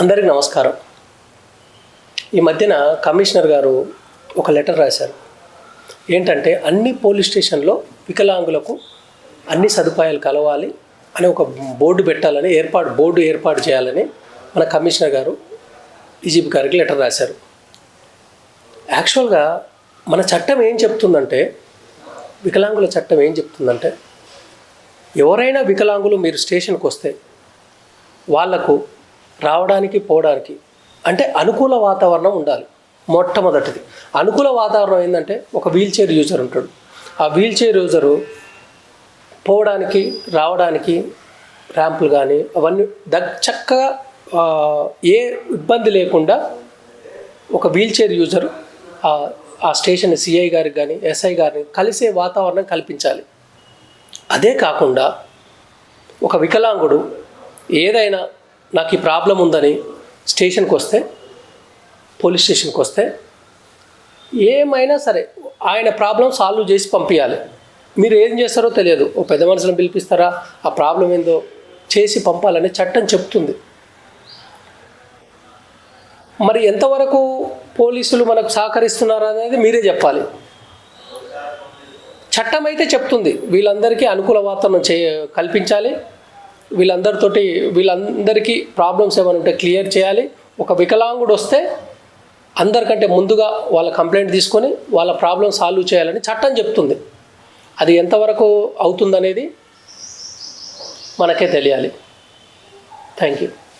అందరికీ నమస్కారం. ఈ మధ్యన కమిషనర్ గారు ఒక లెటర్ రాశారు. ఏంటంటే అన్ని పోలీస్ స్టేషన్లో వికలాంగులకు అన్ని సదుపాయాలు కలవాలి అని ఒక బోర్డు పెట్టాలని ఏర్పాటు బోర్డు ఏర్పాటు చేయాలని మన కమిషనర్ గారు డీజీపీ గారికి లెటర్ రాశారు. యాక్చువల్గా మన చట్టం ఏం చెప్తుందంటే వికలాంగుల చట్టం ఏం చెప్తుందంటే ఎవరైనా వికలాంగులు మీరు స్టేషన్కి వస్తే వాళ్ళకు రావడానికి పోవడానికి. అంటే అనుకూల వాతావరణం ఉండాలి. మొట్టమొదటిది. అనుకూల వాతావరణం ఏంటంటే ఒక వీల్ చైర్ యూజర్ ఉంటాడు. ఆ వీల్ చైర్ యూజరు పోవడానికి రావడానికి ర్యాంపులు కానీ అవన్నీ దగ్ చక్కగా ఏ ఇబ్బంది లేకుండా ఒక వీల్ చైర్ యూజర్ ఆ- ఆ స్టేషన్ సిఐ గారికి కానీ ఎస్ఐ గారిని కలిసే వాతావరణం కల్పించాలి. అదే కాకుండా ఒక వికలాంగుడు ఏదైనా నాకు ఈ ప్రాబ్లం ఉందని స్టేషన్కి వస్తే పోలీస్ స్టేషన్కి వస్తే ఏమైనా సరే ఆయన ప్రాబ్లం సాల్వ్ చేసి పంపించాలి మీరు ఏం చేస్తారో తెలియదు. ఓ పెద్ద మనుషులను పిలిపిస్తారా? ఆ ప్రాబ్లం ఏందో చేసి పంపాలని చట్టం చెప్తుంది. మరి ఎంతవరకు పోలీసులు మనకు సహకరిస్తున్నారు అనేది మీరే చెప్పాలి. చట్టం అయితే చెప్తుంది. వీళ్ళందరికీ అనుకూల వాతావరణం చే కల్పించాలి. వీళ్ళందరితోటి వీళ్ళందరికీ ప్రాబ్లమ్స్ ఏమైనా ఉంటే క్లియర్ చేయాలి. ఒక వికలాంగుడు వస్తే అందరికంటే ముందుగా వాళ్ళ కంప్లైంట్ తీసుకొని వాళ్ళ ప్రాబ్లం సాల్వ్ చేయాలని చట్టం చెప్తుంది. అది ఎంతవరకు అవుతుందనేది మనకే తెలియాలి. Thank you.